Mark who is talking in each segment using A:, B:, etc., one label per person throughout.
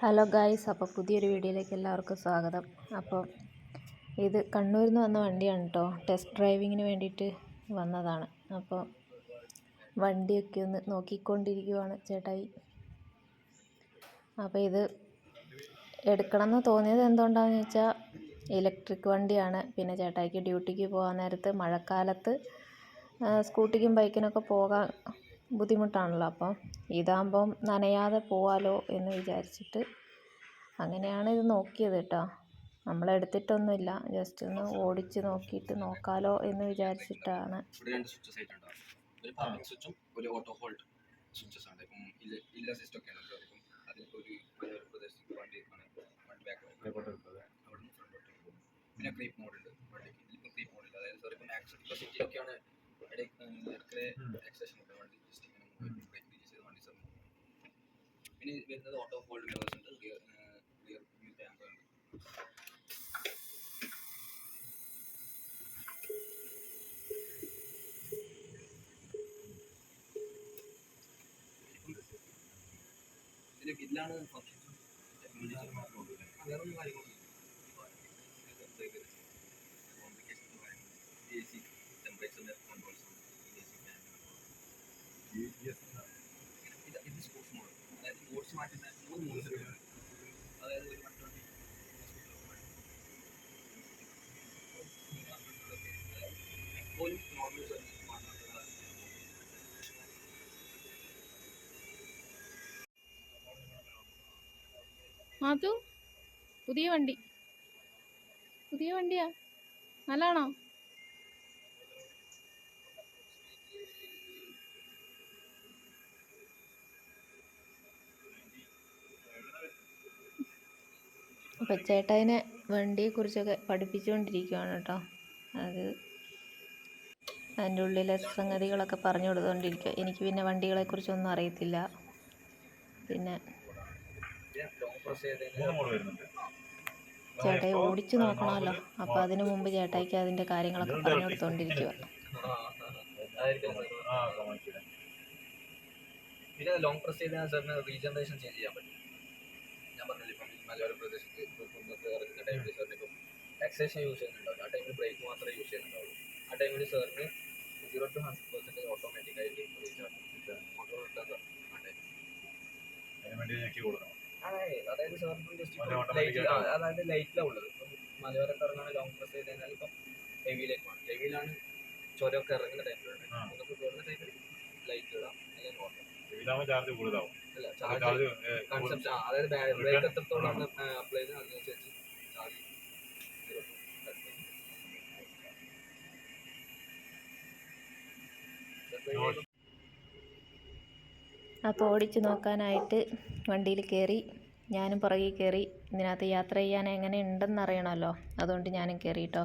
A: Hello guys അപ്പോൾ പുതിയൊരു വീഡിയോയിലേക്ക് എല്ലാവർക്കും സ്വാഗതം. അപ്പോൾ ഇത് കണ്ണൂരിൽ നിന്ന് വന്ന വണ്ടിയാണ് കേട്ടോ ടെസ്റ്റ് ഡ്രൈവിങ്ങിന് വേണ്ടിയിട്ട് വന്നതാണ്. അപ്പോൾ വണ്ടിയൊക്കെ ഒന്ന് നോക്കിക്കൊണ്ടിരിക്കുവാണ് ചേട്ടായി. അപ്പോൾ ഇത് എടുക്കണമെന്ന് തോന്നിയത് എന്തുകൊണ്ടാണെന്ന് വെച്ചാൽ ഇലക്ട്രിക് വണ്ടിയാണ്. പിന്നെ ചേട്ടായിക്ക് ഡ്യൂട്ടിക്ക് പോകാൻ നേരത്ത് മഴക്കാലത്ത് സ്കൂട്ടിക്കും ബൈക്കിനൊക്കെ പോകാൻ ബുദ്ധിമുട്ടാണല്ലോ അപ്പം ഇതാകുമ്പം നനയാതെ പോവാലോ എന്ന് വിചാരിച്ചിട്ട് അങ്ങനെയാണ് ഇത് നോക്കിയത് കേട്ടോ. നമ്മളെടുത്തിട്ടൊന്നുമില്ല ജസ്റ്റ് ഒന്ന് ഓടിച്ച് നോക്കിയിട്ട് നോക്കാലോ എന്ന് വിചാരിച്ചിട്ടാണ്.
B: ഇവിടെ രണ്ട് സ്വിച്ചസ് ആയിട്ടുണ്ടാവും. ഒരു സ്വിച്ചും ഒരു ഓട്ടോ ഹോൾഡ് സ്വിച്ചസ് ആണ്. ഇപ്പം ഇല്ല ഇല്ല സിസ്റ്റം ഒക്കെ ആണ് അതിലിപ്പോൾ ഒരു മലയോര പ്രദേശത്ത് വണ്ടി വണ്ടി ബാക്ക് അവിടെ നിന്ന് ഫ്രണ്ടോട്ട് പോകും പിന്നെ ക്രീപ്പ് വണ്ടിക്ക് ഇതിലിപ്പോൾ ക്രീപ്പ് അതായത് ഇപ്പം ആക്സിഡന്റ് ഇടയ്ക്ക് ആക്സേഷൻ ഉണ്ട് വണ്ടി ജസ്റ്റ് ഇങ്ങനെ ബ്രേക്ക് റീച്ച് ചെയ്ത് വണ്ടി സർവ് പിന്നെ ഇത് വരുന്നത് ഓട്ടോ ഫോൾഡ് ഗ്ലൗസ് ഉണ്ട് ക്ലിയർ ക്ലിയർ വ്യൂ ക്യാമറ ഉണ്ട് ഇതിന് ഇതിലാണ് ഫംഗ്ഷൻ വേറൊന്നും കാര്യങ്ങളൊന്നും എ സി ടെമ്പറേച്ചറിന്റെ കൺട്രോൾസ് ഇത് ഇത് സ്പോർട്സ് മോഡ് അതായത് സ്പോർട്സ് മൂന്ന് മോഡ്സ് അതായത് ഒരു വൺ ട്വന്റി എപ്പോഴും നോർമൽ സർവീസ് മാത്രം
A: മാതു പുതിയ വണ്ടി. പുതിയ വണ്ടിയാ? നല്ലതാണോ? അപ്പം ചേട്ടായിനെ വണ്ടിയെക്കുറിച്ചൊക്കെ പഠിപ്പിച്ചുകൊണ്ടിരിക്കുകയാണ് കേട്ടോ. അത് അതിന്റെ ഉള്ളിലെ സംഗതികളൊക്കെ പറഞ്ഞു കൊടുത്തുകൊണ്ടിരിക്കുക എനിക്ക് പിന്നെ വണ്ടികളെക്കുറിച്ചൊന്നും അറിയത്തില്ല. പിന്നെ ചേട്ടായി ഓടിച്ചു നോക്കണമല്ലോ. അപ്പോൾ അതിനു മുമ്പ് ചേട്ടായിക്ക് അതിന്റെ കാര്യങ്ങളൊക്കെ പറഞ്ഞു കൊടുത്തുകൊണ്ടിരിക്കുക
B: ലോങ് പ്രസ് ചെയ്താൽ സാറിന് റീജനറേഷൻ ചെയ്യാൻ പറ്റും. പറഞ്ഞില്ല? ഇപ്പം മലയോര പ്രദേശത്ത് കുന്നത്ത് ഇറങ്ങുന്ന ടൈമിൽ സാറിന് ഇപ്പം ടാക്സേഷൻ യൂസ് ചെയ്യുന്നുണ്ടാവില്ല ആ ടൈമിൽ ബ്രേക്ക് മാത്രമേ യൂസ് ചെയ്യുന്നുണ്ടാവുള്ളൂ. ആ ടൈമിൽ സാറിന് സീറോ ടു ഹൺഡ്രഡ് പെർസെന്റേജ് ഓട്ടോമാറ്റിക്കായിട്ട് റീചാർജ് മോട്ടോർ ഇട്ടാൽ ആ ടൈം
C: അതിന് വേണ്ടി ഞെക്കി കൊടുക്കണം.
B: അതായത് സാറിന് ജസ്റ്റ്
C: automatic
B: ലൈറ്റ്
C: ആയിട്ട്
B: അതായത് ലൈറ്റിലാണ് ഉള്ളത്. ഇപ്പം മലയോരത്ത് ഇറങ്ങാൻ ലോങ് പ്രസ് ചെയ്ത് കഴിഞ്ഞാൽ ഇപ്പം ഹെവിയിലേക്ക് പോകണം ഹെവിയിലാണ് ചുരമൊക്കെ ഇറങ്ങുന്ന ടൈമിലുണ്ട് നമുക്ക് ടൈമിൽ ലൈറ്റ് ഇടാം അല്ലെങ്കിൽ നോക്കാം
C: ചാർജ് കൂടുതലാവും.
B: അല്ല
C: ചാർജ്
B: കൺസെപ്റ്റ് അതായത് ബ്രേക്ക് എത്രത്തോളം അപ്ലൈ ചെയ്ത് അതിനനുസരിച്ച് ചാർജ്
A: അപ്പോൾ ഓടിച്ചു നോക്കാനായിട്ട് വണ്ടിയിൽ കയറി ഞാനും പുറകിൽ കയറി ഇതിനകത്ത് യാത്ര ചെയ്യാൻ എങ്ങനെ ഉണ്ടെന്ന് അറിയണമല്ലോ അതുകൊണ്ട് ഞാനും കയറി കേട്ടോ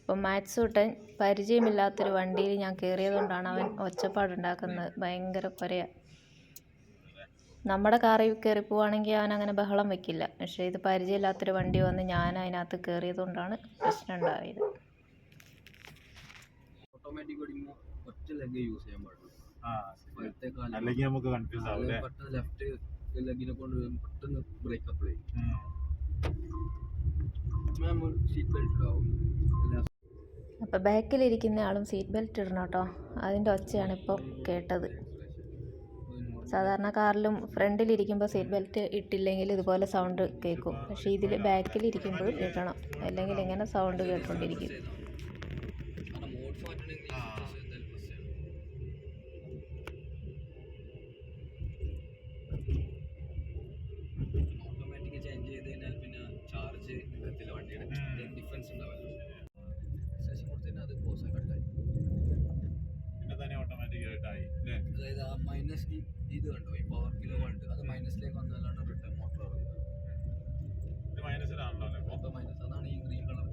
A: അപ്പം മാത്സ് കൂട്ടൻ പരിചയമില്ലാത്തൊരു വണ്ടിയിൽ ഞാൻ കയറിയതുകൊണ്ടാണ് അവൻ ഒച്ചപ്പാടുണ്ടാക്കുന്നത്. ഭയങ്കര കുരയാ. നമ്മുടെ കാറിൽ കയറി പോവുകയാണെങ്കിൽ അവൻ അങ്ങനെ ബഹളം വെക്കില്ല. പക്ഷേ ഇത് പരിചയമില്ലാത്തൊരു വണ്ടി വന്ന് ഞാൻ അതിനകത്ത് കയറിയത് കൊണ്ടാണ് പ്രശ്നം ഉണ്ടായത്.
C: അല്ലെങ്കിൽ നമുക്ക് കൺഫ്യൂസ് ആവും അല്ലേ?
B: പെട്ടെന്ന് ലെഫ്റ്റ് ലെഗിനെ കൊണ്ട് പെട്ടെന്ന് ബ്രേക്ക് അപ്ലൈ സീറ്റ് ബെൽറ്റ്
A: അപ്പോൾ ബാക്കിലിരിക്കുന്ന ആളും സീറ്റ് ബെൽറ്റ് ഇടണം കേട്ടോ. അതിന്റെ ഒച്ചയാണ് ഇപ്പോൾ കേട്ടത്. സാധാരണ കാറിലും ഫ്രണ്ടിലിരിക്കുമ്പോൾ സീറ്റ് ബെൽറ്റ് ഇട്ടില്ലെങ്കിൽ ഇതുപോലെ സൗണ്ട് കേൾക്കും. പക്ഷേ ഇതിൽ ബാക്കിലിരിക്കുമ്പോഴും ഇടണം. അല്ലെങ്കിൽ ഇങ്ങനെ സൗണ്ട് കേട്ടുകൊണ്ടിരിക്കും
B: ചാർജ് നിൽക്കത്തില്ല വണ്ടിയുടെ. ഡിഫറൻസ് ഉണ്ടാവല്ലോ സെഷൻ കൊടുത്തതിന് അത് പോസ് കട്ടായി മൈനസ് ഈ ഇത് കണ്ടോ? ഈ പവർ കിലോ ഉണ്ട് അത് മൈനസിലേക്ക് വന്നതല്ലാണ്ട് റിട്ടേൺ മോട്ടോർ
C: ഇത് മൈനസിലാണല്ലോ
B: അപ്പോൾ മൈനസ് അതാണ് ഈ ഗ്രീൻ കളർ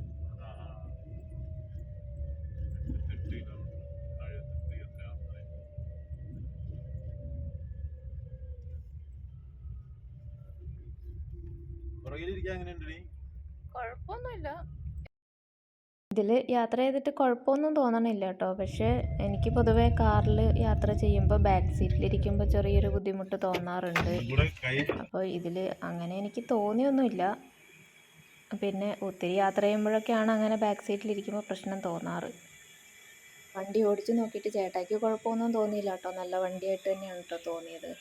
C: പുറകിലിരിക്കാൻ എങ്ങനെയുണ്ട് നീ
A: കുഴപ്പമൊന്നുമില്ല ഇതിൽ യാത്ര ചെയ്തിട്ട് കുഴപ്പമൊന്നും തോന്നണില്ല കേട്ടോ പക്ഷേ എനിക്ക് പൊതുവെ കാറിൽ യാത്ര ചെയ്യുമ്പോൾ ബാക്ക് സീറ്റിലിരിക്കുമ്പോൾ ചെറിയൊരു ബുദ്ധിമുട്ട് തോന്നാറുണ്ട്. അപ്പോൾ ഇതിൽ അങ്ങനെ എനിക്ക് തോന്നിയൊന്നുമില്ല. പിന്നെ ഒത്തിരി യാത്ര ചെയ്യുമ്പോഴൊക്കെയാണ് അങ്ങനെ ബാക്ക് സീറ്റിലിരിക്കുമ്പോൾ പ്രശ്നം തോന്നാറ്. വണ്ടി ഓടിച്ച് നോക്കിയിട്ട് ചേട്ടായിക്ക് കുഴപ്പമൊന്നും തോന്നിയില്ല കേട്ടോ നല്ല വണ്ടിയായിട്ട് തന്നെയാണ് കേട്ടോ തോന്നിയത്.